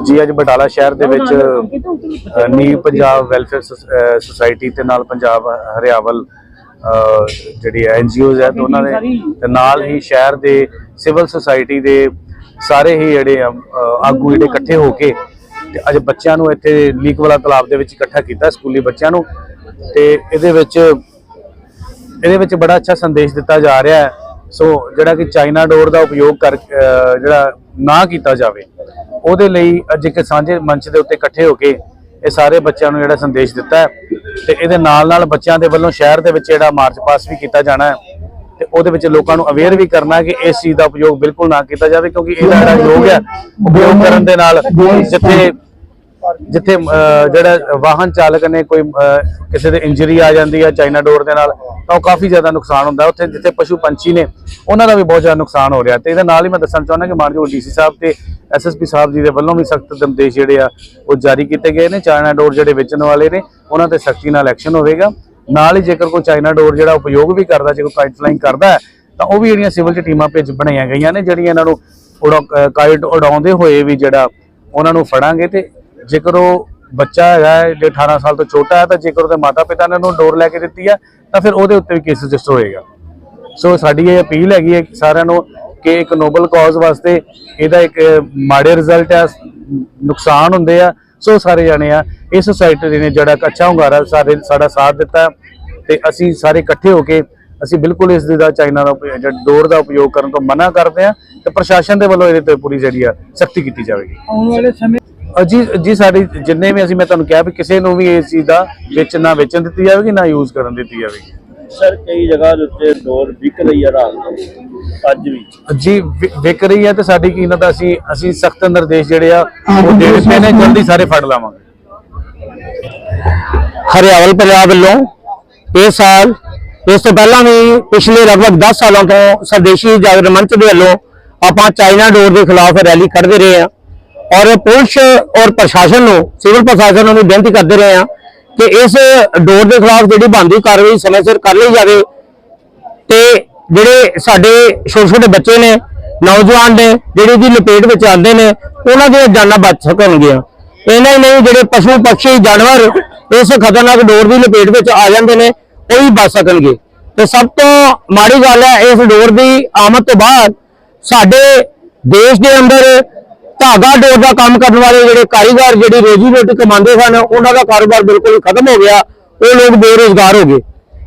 ਜੀ ਅੱਜ ਬਟਾਲਾ ਸ਼ਹਿਰ ਦੇ ਵਿੱਚ ਅ, ਨੀ ਪੰਜਾਬ ਵੈਲਫੇਅਰ ਸੁਸਾਇਟੀ ਤੇ ਨਾਲ ਪੰਜਾਬ ਹਰਿਆਵਲ ਅ, ਜਿਹੜੀ ਐਨਜੀਓਜ਼ ਹੈ ਦੋਨਾਂ ਨੇ ਤੇ ਨਾਲ ਹੀ ਸ਼ਹਿਰ ਦੇ ਸਿਵਲ ਸੁਸਾਇਟੀ ਦੇ ਸਾਰੇ ਹੀ ਜਿਹੜੇ ਆਗੂ ਜਿਹੜੇ ਇਕੱਠੇ ਹੋ ਕੇ ਤੇ ਅੱਜ ਬੱਚਿਆਂ ਨੂੰ ਇੱਥੇ ਲੀਕ ਵਾਲਾ ਤਲਾਬ ਦੇ ਵਿੱਚ ਇਕੱਠਾ ਕੀਤਾ ਸਕੂਲੀ ਬੱਚਿਆਂ ਨੂੰ ਤੇ ਇਹਦੇ ਵਿੱਚ ਇਹਦੇ ਵਿੱਚ ਬੜਾ ਅੱਛਾ ਸੰਦੇਸ਼ ਦਿੱਤਾ ਜਾ ਰਿਹਾ ਹੈ। ਸੋ ਜਿਹੜਾ ਕਿ ਚਾਈਨਾ ਡੋਰ ਦਾ ਉਪਯੋਗ ਕਰ ਜਿਹੜਾ ਨਾ ਕੀਤਾ ਜਾਵੇ, ਉਹਦੇ ਲਈ ਅੱਜ ਇੱਕ ਸਾਂਝੇ ਮੰਚ ਦੇ ਉੱਤੇ ਇਕੱਠੇ ਹੋ ਕੇ ਇਹ ਸਾਰੇ ਬੱਚਿਆਂ ਨੂੰ ਜਿਹੜਾ ਸੰਦੇਸ਼ ਦਿੱਤਾ ਹੈ ਤੇ ਇਹਦੇ ਨਾਲ ਨਾਲ ਬੱਚਿਆਂ ਦੇ ਵੱਲੋਂ ਸ਼ਹਿਰ ਦੇ ਵਿੱਚ ਜਿਹੜਾ ਮਾਰਚ ਪਾਸ ਵੀ ਕੀਤਾ ਜਾਣਾ ਹੈ ਤੇ ਉਹਦੇ ਵਿੱਚ ਲੋਕਾਂ ਨੂੰ ਅਵੇਅਰ ਵੀ ਕਰਨਾ ਕਿ ਇਸ ਚੀਜ਼ ਦਾ ਉਪਯੋਗ ਬਿਲਕੁਲ ਨਾ ਕੀਤਾ ਜਾਵੇ ਕਿਉਂਕਿ ਇਹਦਾ ਜਿਹੜਾ ਯੋਗ ਹੈ, ਉਪਯੋਗ ਕਰਨ ਦੇ ਨਾਲ ਜਿੱਥੇ ਜਿੱਥੇ ਜਿਹੜਾ ਵਾਹਨ ਚਾਲਕ ਨੇ ਕੋਈ ਕਿਸੇ ਦੇ ਇੰਜਰੀ ਆ ਜਾਂਦੀ ਹੈ ਚਾਈਨਾ ਡੋਰ ਦੇ ਨਾਲ, ਤਾਂ ਉਹ ਕਾਫੀ ਜ਼ਿਆਦਾ ਨੁਕਸਾਨ ਹੁੰਦਾ ਉੱਥੇ ਜਿੱਥੇ ਪਸ਼ੂ ਪੰਛੀ ਨੇ, ਉਹਨਾਂ ਦਾ ਵੀ ਬਹੁਤ ਜ਼ਿਆਦਾ ਨੁਕਸਾਨ ਹੋ ਰਿਹਾ ਤੇ ਇਹਦੇ ਨਾਲ ਹੀ ਮੈਂ ਦੱਸਣਾ ਚਾਹੁੰਦਾ ਕਿ ਮਾਨਯੋਗ ਡੀਸੀ ਸਾਹਿਬ ਤੇ ਐਸਐਸਪੀ ਸਾਹਿਬ ਜੀ ਦੇ ਵੱਲੋਂ ਵੀ ਸਖਤ ਨਿਰਦੇਸ਼ ਜਿਹੜੇ ਆ, ਉਹ ਜਾਰੀ ਕੀਤੇ ਗਏ ਨੇ। ਚਾਈਨਾ ਡੋਰ ਜਿਹੜੇ ਵੇਚਣ ਵਾਲੇ ਨੇ, ਉਹਨਾਂ ਤੇ ਸਖਤੀ ਨਾਲ ਐਕਸ਼ਨ ਹੋਵੇਗਾ। ਨਾਲ ਹੀ ਜੇਕਰ ਕੋਈ ਚਾਈਨਾ ਡੋਰ ਜਿਹੜਾ ਉਪਯੋਗ ਵੀ ਕਰਦਾ, ਜੇ ਕੋਈ ਕਾਈਟ ਫਲਾਈਂਗ ਕਰਦਾ ਤਾਂ ਉਹ ਵੀ ਜਿਹੜੀਆਂ ਸਿਵਲ ਚ ਟੀਮਾਂ ਭੇਜ ਬਣਾਈਆਂ ਗਈਆਂ ਨੇ, ਜਿਹੜੀਆਂ ਇਹਨਾਂ ਨੂੰ ਉਡਾ- ਅਹ ਕਾਈਟ ਉਡਾਉਂਦੇ ਹੋਏ ਵੀ ਜਿਹੜਾ ਉਹਨਾਂ ਨੂੰ ਫੜਾਂਗੇ ਤੇ ਜੇਕਰ ਉਹ ਬੱਚਾ ਹੈਗਾ ਜੇ 18 ਸਾਲ ਤੋਂ ਛੋਟਾ ਹੈ, ਤਾਂ ਜੇਕਰ ਉਹਦੇ ਮਾਤਾ ਪਿਤਾ ਨੇ ਉਹਨੂੰ ਡੋਰ ਲੈ ਕੇ ਦਿੱਤੀ ਹੈ, ਤਾਂ ਫਿਰ ਉਹਦੇ ਉੱਤੇ ਵੀ ਕੇਸ ਰਜਿਸਟਰ ਹੋਏਗਾ। ਸੋ ਸਾਡੀ ਇਹ ਅਪੀਲ ਹੈਗੀ ਹੈ ਸਾਰਿਆਂ ਨੂੰ ਕਿ ਇੱਕ ਨੋਬਲ ਕਾਜ਼ ਵਾਸਤੇ ਇਹਦਾ ਇੱਕ ਮਾੜੇ ਰਿਜ਼ਲਟ ਆ, ਨੁਕਸਾਨ ਹੁੰਦੇ ਆ। ਸੋ ਸਾਰੇ ਜਾਣੇ ਆ ਇਹ ਸੁਸਾਇਟੀ ਨੇ ਜਿਹੜਾ ਅੱਛਾ ਹੁੰਗਾਰਾ ਸਾਰੇ ਸਾਡਾ ਸਾਥ ਦਿੱਤਾ ਤੇ ਅਸੀਂ ਸਾਰੇ ਇਕੱਠੇ ਹੋ ਕੇ ਅਸੀਂ ਬਿਲਕੁਲ ਇਸ ਦਾ ਚਾਈਨਾ ਦਾ ਉਪਯੋਗ- ਡੋਰ ਦਾ ਉਪਯੋਗ ਕਰਨ ਤੋਂ ਮਨਾ ਕਰਦੇ ਆ ਤੇ ਪ੍ਰਸ਼ਾਸਨ ਦੇ ਵੱਲੋਂ ਇਹਦੇ ਤੇ ਪੂਰੀ ਜਿਹੜੀ ਆ ਸਖਤੀ ਕੀਤੀ ਜਾਵੇਗੀ। ਆਉਣ ਵਾਲੇ ਸਮੇਂ ਜੀ ਜੀ ਸਾਡੀ ਜਿੰਨੇ ਵੀ ਅਸੀਂ ਮੈਂ ਤੁਹਾਨੂੰ ਕਿਹਾ ਵੀ ਕਿਸੇ ਨੂੰ ਵੀ ਇਸ ਚੀਜ਼ ਦਾ ਵਿੱਚ ਨਾ ਵੇਚਣ ਦਿੱਤੀ ਜਾਵੇਗੀ ਨਾ ਯੂਜ਼ ਕਰਨ ਦਿੱਤੀ ਜਾਵੇਗੀ। ਸਰ ਕਈ ਜਗ੍ਹਾ ਦੇ ਉੱਤੇ ਡੋਰ ਵਿਕ ਰਹੀ ਹੈ ਰਾਤ ਨੂੰ ਅੱਜ ਵੀ। ਜੀ ਵਿ- ਵਿਕ ਰਹੀ ਹੈ ਤੇ ਸਾਡੀ ਕੀਮਤ ਅਸੀਂ ਅਸੀਂ ਸਖਤ ਨਿਰਦੇਸ਼ ਜਿਹੜੇ ਆ ਉਹ ਦੇ ਦਿੱਤੇ ਨੇ ਜਲਦੀ ਸਾਰੇ ਫੜ ਲਾਵਾਂਗੇ। ਹਰਿਆਵਲ ਪੰਜਾਬ ਵੱਲੋਂ ਇਸ ਸਾਲ ਇਸ ਤੋਂ ਪਹਿਲਾਂ ਵੀ ਪਿਛਲੇ ਲਗਭਗ 10 ਸਾਲਾਂ ਤੋਂ ਸਰਦੇਸ਼ੀ ਜਾਗਰਣ ਮੰਚ ਦੇ ਵੱਲੋਂ ਆਪਾਂ ਚਾਈਨਾ ਡੋਰ ਦੇ ਖਿਲਾਫ ਰੈਲੀ ਕੱਢਦੇ ਰਹੇ ਹਾਂ। ਔਰ ਪੁਲਿਸ ਔਰ ਪ੍ਰਸ਼ਾਸਨ ਨੂੰ, ਸਿਵਲ ਪ੍ਰਸ਼ਾਸਨ ਨੂੰ ਵੀ ਬੇਨਤੀ ਕਰਦੇ ਰਹੇ ਹਾਂ ਕਿ ਇਸ ਡੋਰ ਦੇ ਖਿਲਾਫ ਜਿਹੜੀ ਬਣਦੀ ਕਾਰਵਾਈ ਸਮੇਂ ਸਿਰ ਕਰ ਲਈ ਜਾਵੇ ਤੇ ਜਿਹੜੇ ਸਾਡੇ ਛੋਟੇ ਛੋਟੇ ਬੱਚੇ ਨੇ, ਨੌਜਵਾਨ ਨੇ, ਜਿਹੜੇ ਦੀ ਲਪੇਟ ਵਿੱਚ ਆਉਂਦੇ ਨੇ, ਉਹਨਾਂ ਦੀਆਂ ਜਾਨਾਂ ਬਚ ਸਕਣਗੀਆਂ। ਇਹਨਾਂ ਹੀ ਨਹੀਂ, ਜਿਹੜੇ ਪਸ਼ੂ, ਪੰਛੀ, ਜਾਨਵਰ ਇਸ ਖਤਰਨਾਕ ਡੋਰ ਦੀ ਲਪੇਟ ਵਿੱਚ ਆ ਜਾਂਦੇ ਨੇ, ਉਹ ਵੀ ਬਚ ਸਕਣਗੇ। ਤੇ ਸਭ ਤੋਂ ਮਾੜੀ ਗੱਲ ਹੈ, ਇਸ ਡੋਰ ਦੀ ਆਮਦ ਤੋਂ ਬਾਅਦ ਸਾਡੇ ਦੇਸ਼ ਦੇ ਅੰਦਰ ਧਾਗਾ ਡੋਰ ਦਾ ਕੰਮ ਕਰਨ ਵਾਲੇ ਜਿਹੜੇ ਕਾਰੀਗਰ, ਜਿਹੜੀ ਰੋਜੀ ਰੋਟੀ ਕਮਾਉਂਦੇ ਸਨ, ਉਹਨਾਂ ਦਾ ਕਾਰੋਬਾਰ ਬਿਲਕੁਲ ਖਤਮ ਹੋ ਗਿਆ। ਉਹ ਲੋਕ ਬੇਰੁਜ਼ਗਾਰ ਹੋ ਗਏ।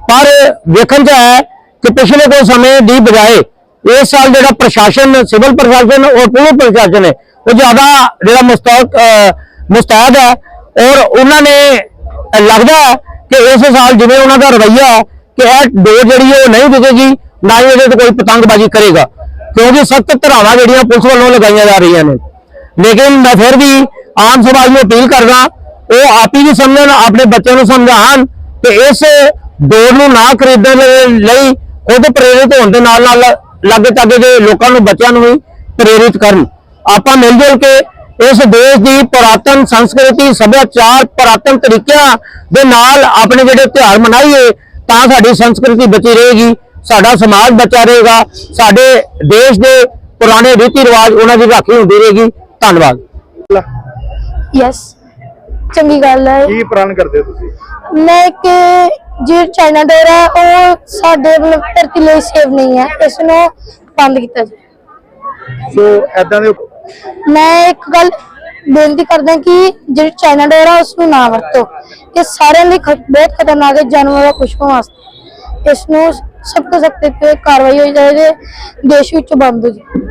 ਪਰ ਵੇਖਣ ਚ ਹੈ ਕਿ ਪਿਛਲੇ ਕੁਝ ਸਮੇਂ ਦੀ ਬਜਾਏ ਇਸ ਸਾਲ ਜਿਹੜਾ ਪ੍ਰਸ਼ਾਸਨ, ਸਿਵਲ ਪ੍ਰਸ਼ਾਸਨ ਔਰ ਪੁਲਿਸ ਪ੍ਰਸ਼ਾਸਨ ਹੈ, ਉਹ ਜ਼ਿਆਦਾ ਜਿਹੜਾ ਮੁਸਤਕ ਮੁਸਤੈਦ ਹੈ ਔਰ ਉਹਨਾਂ ਨੇ ਲੱਗਦਾ ਹੈ ਕਿ ਇਸ ਸਾਲ ਜਿਵੇਂ ਉਹਨਾਂ ਦਾ ਰਵੱਈਆ ਹੈ ਕਿ ਇਹ ਡੋਰ ਜਿਹੜੀ ਹੈ ਉਹ ਨਹੀਂ ਵਿਕੇਗੀ, ਨਾ ਹੀ ਇਹਦੇ ਤੇ ਕੋਈ ਪਤੰਗਬਾਜ਼ੀ ਕਰੇਗਾ। ਕਿਉਂਕਿ ਸਖਤ ਧਰਾਵਾਂ ਜਿਹੜੀਆਂ ਪੁਲਿਸ ਵੱਲੋਂ ਲਗਾਈਆਂ ਜਾ ਰਹੀਆਂ ਨੇ। ਲੇਕਿਨ ਮੈਂ ਫਿਰ ਵੀ ਆਮ ਸਮਾਜ ਨੂੰ ਅਪੀਲ ਕਰਦਾ, ਉਹ ਆਪ ਹੀ ਵੀ ਸਮਝਣ, ਆਪਣੇ ਬੱਚਿਆਂ ਨੂੰ ਸਮਝਾਉਣ ਕਿ ਇਸ ਡੋਰ ਨੂੰ ਨਾ ਖਰੀਦਣ ਲਈ ਖੁਦ ਪ੍ਰੇਰਿਤ ਹੋਣ ਦੇ ਨਾਲ ਨਾਲ ਲਾਗੇ ਤਾਗੇ ਦੇ ਲੋਕਾਂ ਨੂੰ, ਬੱਚਿਆਂ ਨੂੰ ਵੀ ਪ੍ਰੇਰਿਤ ਕਰਨ। ਆਪਾਂ ਮਿਲ ਜੁਲ ਕੇ ਇਸ ਦੇਸ਼ ਦੀ ਪੁਰਾਤਨ ਸੰਸਕ੍ਰਿਤੀ, ਸੱਭਿਆਚਾਰ, ਪੁਰਾਤਨ ਤਰੀਕਿਆਂ ਦੇ ਨਾਲ ਆਪਣੇ ਜਿਹੜੇ ਤਿਉਹਾਰ ਮਨਾਈਏ, ਤਾਂ ਸਾਡੀ ਸੰਸਕ੍ਰਿਤੀ ਬਚੀ ਰਹੇਗੀ, ਸਾਡਾ ਸਮਾਜ ਬਚਾ ਰਹੇਗਾ, ਸਾਡੇ ਦੇਸ਼ ਦੇ ਪੁਰਾਣੇ ਰੀਤੀ ਰਿਵਾਜ ਉਹਨਾਂ ਦੀ ਰਾਖੀ ਹੁੰਦੀ ਰਹੇਗੀ। ਧੰਨਵਾਦ। ਯੈਸ ਚੰਗੀ ਗੱਲ ਹੈ। ਕੀ ਪ੍ਰਣ ਕਰਦੇ ਹੋ ਤੁਸੀਂ? ਮੈਂ ਕਿ ਜੇ ਚਾਈਨਾ ਡੋਰ ਹੈ ਉਹ ਸਾਡੇ ਮਤਲਬ ਧਰਤੀ ਲਈ ਸੇਵ ਨਹੀਂ ਹੈ। ਇਸ ਨੂੰ ਬੰਦ ਕੀਤਾ ਜਾਏ ਸੋ ਐਦਾਂ ਦੇ ਮੈਂ ਇੱਕ ਗੱਲ ਬੇਨਤੀ ਕਰਦਾ ਕਿ ਜਿਹੜੀ ਚਾਈਨਾ ਡੋਰ ਹੈ ਉਸ ਨੂੰ ਨਾ ਵਰਤੋ। ਇਹ ਸਾਰਿਆਂ ਲਈ ਖ- ਬਹੁਤ ਖਤਰਨਾਕ ਹੈ ਜਾਨਵਰਾਂ ਪਸ਼ੂਆਂ ਵਾਸਤੇ। ਇਸ ਨੂੰ ਸਖਤ ਤੋਂ ਸਖਤ ਕਾਰਵਾਈ ਹੋਈ ਜਾਏ ਦੇਸ਼ ਵਿੱਚ ਬੰਦ ਹੋ ਜਾਏ